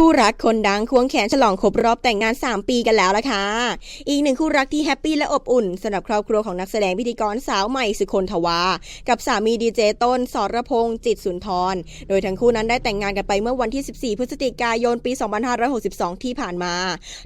คู่รักคนดังควงแขนฉลองครบรอบแต่งงาน 3 ปีกันแล้วล่ะค่ะ อีกหนึ่งคู่รักที่แฮปปี้และอบอุ่นสำหรับครอบครัวของนักแสดงพิธีกรสาวใหม่สุคนทวา กับสามีดีเจต้น สรพงษ์จิตสุนทร โดยทั้งคู่นั้นได้แต่งงานกันไปเมื่อวันที่ 14 พฤศจิกายนปี 2562 ที่ผ่านมา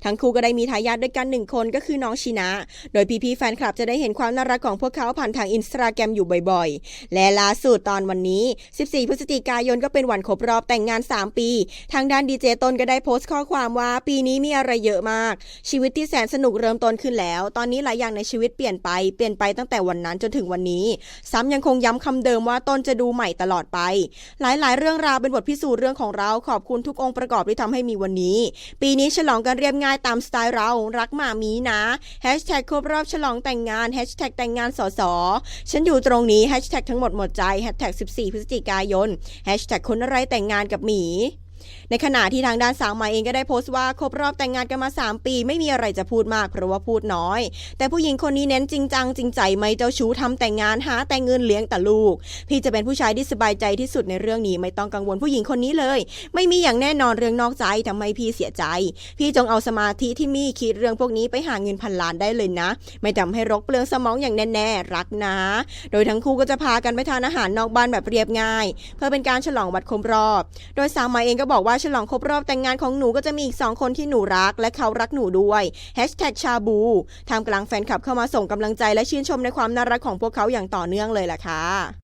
ทั้งคู่ก็ได้มีทายาทด้วยกันหนึ่งคนก็คือน้องชินะ โดยพี่ๆแฟนคลับจะได้เห็นความน่ารักของพวกเขาผ่านทางอินสตาแกรมอยู่บ่อยๆ และล่าสุดตอนวันนี้ 14 พฤศจิกายนก็เป็นวันครบรอบแต่งงาน 3 ปี ทางด้านดีเจต้นก็ได้โพสต์ข้อความว่าปีนี้มีอะไรเยอะมาก ชีวิตที่แสนสนุกเริ่มต้นขึ้นแล้ว ตอนนี้หลายอย่างในชีวิตเปลี่ยนไปเปลี่ยนไปตั้งแต่วันนั้นจนถึงวันนี้ ซ้ำยังคงย้ำคำเดิมว่าต้นจะดูใหม่ตลอดไป หลายๆ เรื่องราวเป็นบทพิสูจน์เรื่องของเราขอบคุณทุกองค์ประกอบที่ทำให้มีวันนี้ ปีนี้ฉลองกันเรียบง่ายตามสไตล์เรารักหมามีนะแฮชแท็กครบรอบฉลองแต่งงานแฮชแท็กแต่งงานสอสอฉันอยู่ตรงนี้แฮชแท็กทั้งหมดหมดใจแฮชแท็ก14 พฤศจิกายนแฮชแท็กคนอะไรแต่งงานกับหมี ในขณะที่ทางด้านสาวใหม่เองก็ได้โพสต์ว่าครบรอบแต่งงานกันมา 3 ปี ไม่มีอะไรจะพูดมากเพราะว่าพูดน้อย แต่ผู้หญิงคนนี้เน้นจริงจังจริงใจไม่เจ้าชู้ทำแต่งงานหาแต่เงินเลี้ยงแต่ลูก พี่จะเป็นผู้ชายที่สบายใจที่สุดในเรื่องนี้ไม่ต้องกังวลผู้หญิงคนนี้เลย ไม่มีอย่างแน่นอนเรื่องนอกใจทำให้พี่เสียใจ พี่จงเอาสมาธิที่มีคิดเรื่องพวกนี้ไปหาเงินพันล้านได้เลยนะ ไม่ทำให้รกเปลืองสมองอย่างแน่ๆรักนะ โดยทั้งคู่ก็จะพากันไปทานอาหารนอกบ้านแบบเรียบง่าย เพื่อเป็นการฉลองวันครบรอบ โดยสาวใหม่เองก็บอกว่าฉลองครบรอบแต่งงานของหนูก็จะมีอีกสองคนที่หนูรัก และเขารักหนูด้วยแฮชแท็กชาบูทำกลางแฟนคลับเข้ามาส่งกำลังใจและชื่นชมในความน่ารักของพวกเขาอย่างต่อเนื่องเลยล่ะค่ะ